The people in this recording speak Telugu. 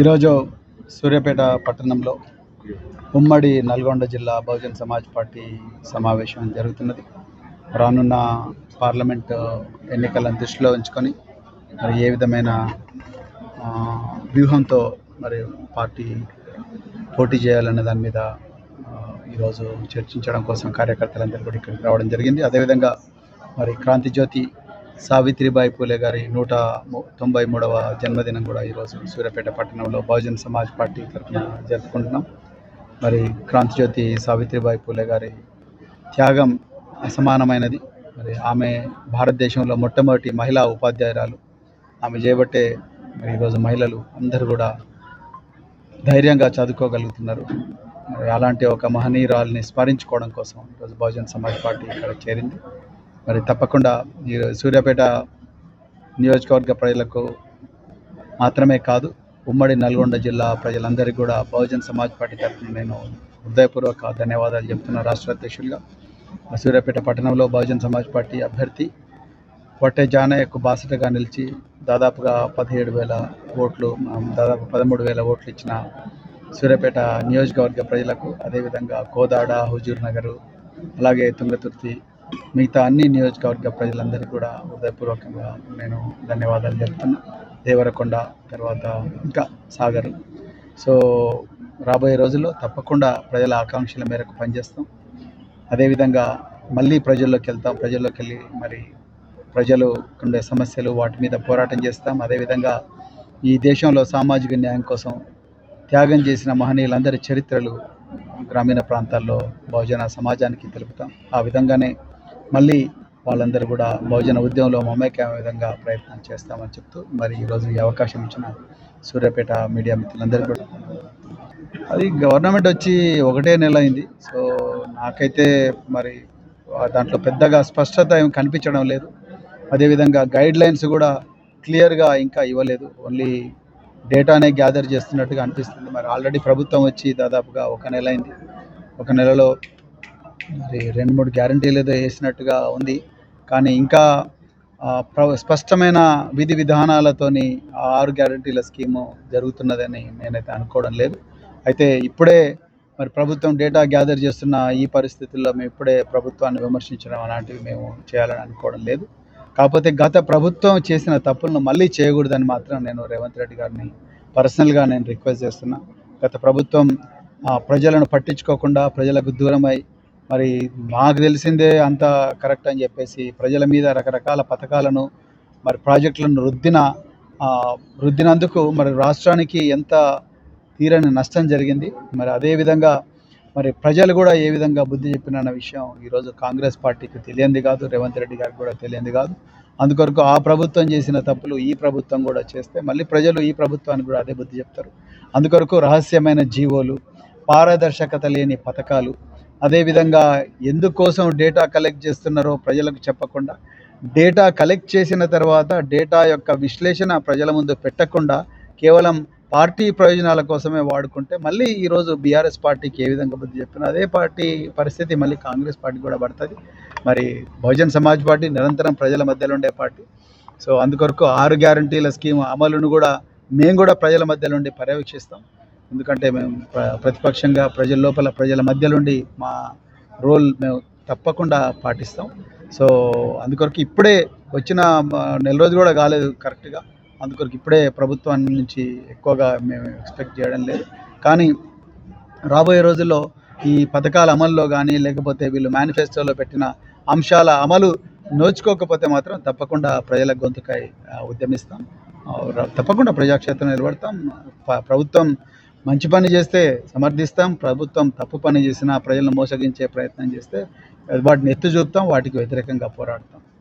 ఈరోజు సూర్యాపేట పట్టణంలో ఉమ్మడి నల్గొండ జిల్లా బహుజన్ సమాజ్ పార్టీ సమావేశం జరుగుతున్నది. రానున్న పార్లమెంట్ ఎన్నికలను దృష్టిలో ఉంచుకొని మరి ఏ విధమైన వ్యూహంతో మరి పార్టీ పోటీ చేయాలనే దాని మీద ఈరోజు చర్చించడం కోసం కార్యకర్తలందరూ కూడా ఇక్కడికి రావడం జరిగింది. అదేవిధంగా మరి క్రాంతి జ్యోతి సావిత్రిబాయి పూలే గారి నూట తొంభై మూడవ జన్మదినం కూడా ఈరోజు సూర్యాపేట పట్టణంలో బహుజన్ సమాజ్ పార్టీ తరఫున జరుపుకుంటున్నాం. మరి క్రాంతి జ్యోతి సావిత్రిబాయి పూలే గారి త్యాగం అసమానమైనది. మరి ఆమె భారతదేశంలో మొట్టమొదటి మహిళా ఉపాధ్యాయురాలు. ఆమె చేయబట్టే మరి ఈరోజు మహిళలు అందరూ కూడా ధైర్యంగా చదువుకోగలుగుతున్నారు. మరి అలాంటి ఒక మహనీయురాల్ని స్మరించుకోవడం కోసం ఈరోజు బహుజన్ సమాజ్ పార్టీ ఇక్కడ చేరింది. మరి తప్పకుండా ఈ సూర్యాపేట నియోజకవర్గ ప్రజలకు మాత్రమే కాదు ఉమ్మడి నల్గొండ జిల్లా ప్రజలందరికీ కూడా బహుజన్ సమాజ్ పార్టీ తరఫున నేను హృదయపూర్వక ధన్యవాదాలు చెప్తున్నా రాష్ట్ర అధ్యక్షులుగా. సూర్యాపేట పట్టణంలో బహుజన్ సమాజ్ పార్టీ అభ్యర్థి పొట్టే జానయ్యకు బాసటగా నిలిచి దాదాపుగా పదిహేడు వేల ఓట్లు దాదాపు పదమూడు వేల ఓట్లు ఇచ్చిన సూర్యాపేట నియోజకవర్గ ప్రజలకు అదేవిధంగా కోదాడ హుజూర్ నగరు అలాగే తుంగతుర్తి మిగతా అన్ని నియోజకవర్గ ప్రజలందరికీ కూడా హృదయపూర్వకంగా నేను ధన్యవాదాలు చెప్తున్నా. దేవరకొండ తర్వాత ఇంకా సాగర్. సో రాబోయే రోజుల్లో తప్పకుండా ప్రజల ఆకాంక్షల మేరకు పనిచేస్తాం. అదేవిధంగా మళ్ళీ ప్రజల్లోకి వెళ్తాం ప్రజల్లోకి వెళ్ళి మరి ప్రజలు ఉండే సమస్యలు వాటి మీద పోరాటం చేస్తాం. అదేవిధంగా ఈ దేశంలో సామాజిక న్యాయం కోసం త్యాగం చేసిన మహనీయులందరి చరిత్రలు గ్రామీణ ప్రాంతాల్లో బహుజన సమాజానికి తెలుపుతాం. ఆ విధంగానే మళ్ళీ వాళ్ళందరూ కూడా బహుజన ఉద్యమంలో మమేకయ్యే విధంగా ప్రయత్నం చేస్తామని చెప్తూ మరి ఈరోజు ఈ అవకాశం ఇచ్చిన సూర్యాపేట మీడియా మిత్రులందరూ కూడా. అది గవర్నమెంట్ వచ్చి ఒకటే నెల అయింది. సో నాకైతే మరి దాంట్లో పెద్దగా స్పష్టత ఏమి కనిపించడం లేదు. అదేవిధంగా గైడ్ లైన్స్ కూడా క్లియర్గా ఇంకా ఇవ్వలేదు. ఓన్లీ డేటానే గ్యాదర్ చేస్తున్నట్టుగా అనిపిస్తుంది. మరి ఆల్రెడీ ప్రభుత్వం వచ్చి దాదాపుగా ఒక నెల అయింది. ఒక నెలలో మరి రెండు మూడు గ్యారంటీలు ఏదో వేసినట్టుగా ఉంది. కానీ ఇంకా ప్ర- స్పష్టమైన విధి విధానాలతోని ఆరు గ్యారంటీల స్కీము జరుగుతున్నదని నేనైతే అనుకోవడం లేదు. అయితే ఇప్పుడే మరి ప్రభుత్వం డేటా గ్యాదర్ చేస్తున్న ఈ పరిస్థితుల్లో మేము ఇప్పుడే ప్రభుత్వాన్ని విమర్శించడం అలాంటివి మేము చేయాలని అనుకోవడం లేదు. కాకపోతే గత ప్రభుత్వం చేసిన తప్పులను మళ్ళీ చేయకూడదని మాత్రం నేను రేవంత్ రెడ్డి గారిని పర్సనల్గా నేను రిక్వెస్ట్ చేస్తున్నా. గత ప్రభుత్వం ప్రజలను పట్టించుకోకుండా ప్రజలకు దూరమై మరి నాకు తెలిసిందే అంత కరెక్ట్ అని చెప్పేసి ప్రజల మీద రకరకాల పథకాలను మరి ప్రాజెక్టులను రుద్దిన రుద్దినందుకు మరి రాష్ట్రానికి ఎంత తీరని నష్టం జరిగింది. మరి అదేవిధంగా మరి ప్రజలు కూడా ఏ విధంగా బుద్ధి చెప్పిన విషయం ఈరోజు కాంగ్రెస్ పార్టీకి తెలియంది కాదు రేవంత్ రెడ్డి గారికి కూడా తెలియంది కాదు. అందుకొరకు ఆ ప్రభుత్వం చేసిన తప్పులు ఈ ప్రభుత్వం కూడా చేస్తే మళ్ళీ ప్రజలు ఈ ప్రభుత్వానికి కూడా అదే బుద్ధి చెప్తారు. అందుకొరకు రహస్యమైన జీవోలు పారదర్శకత లేని పథకాలు అదేవిధంగా ఎందుకోసం డేటా కలెక్ట్ చేస్తున్నారో ప్రజలకు చెప్పకుండా డేటా కలెక్ట్ చేసిన తర్వాత డేటా యొక్క విశ్లేషణ ప్రజల ముందు పెట్టకుండా కేవలం పార్టీ ప్రయోజనాల కోసమే వాడుకుంటే మళ్ళీ ఈరోజు బీఆర్ఎస్ పార్టీకి ఏ విధంగా బుద్ధి చెప్పిన అదే పార్టీ పరిస్థితి మళ్ళీ కాంగ్రెస్ పార్టీ కూడా పడుతుంది. మరి బహుజన్ సమాజ్ పార్టీ నిరంతరం ప్రజల మధ్యలో ఉండే పార్టీ. సో అందుకొరకు ఆరు గ్యారంటీల స్కీమ్ అమలును కూడా మేము కూడా ప్రజల మధ్యలో ఉండి పర్యవేక్షిస్తాం. ఎందుకంటే మేము ప్రతిపక్షంగా ప్రజల లోపల ప్రజల మధ్యలోండి మా రోల్ మేము తప్పకుండా పాటిస్తాం. సో అందుకొరకు ఇప్పుడే వచ్చిన నెల రోజులు కూడా కాలేదు కరెక్ట్గా. అందుకొరకు ఇప్పుడే ప్రభుత్వం నుంచి ఎక్కువగా మేము ఎక్స్పెక్ట్ చేయడం లేదు. కానీ రాబోయే రోజుల్లో ఈ పథకాల అమల్లో కానీ లేకపోతే వీళ్ళు మేనిఫెస్టోలో పెట్టిన అంశాల అమలు నోచుకోకపోతే మాత్రం తప్పకుండా ప్రజల గొంతుకై ఉద్యమిస్తాం. తప్పకుండా ప్రజాక్షేత్రం నిలబడతాం. ప- ప్రభుత్వం మంచి పని చేస్తే సమర్థిస్తాం ప్రభుత్వం తప్పు పని చేసినా ప్రజలను మోసగించే ప్రయత్నం చేస్తే వాటిని ఎత్తు చూపుతాం వాటికి వ్యతిరేకంగా పోరాడతాం.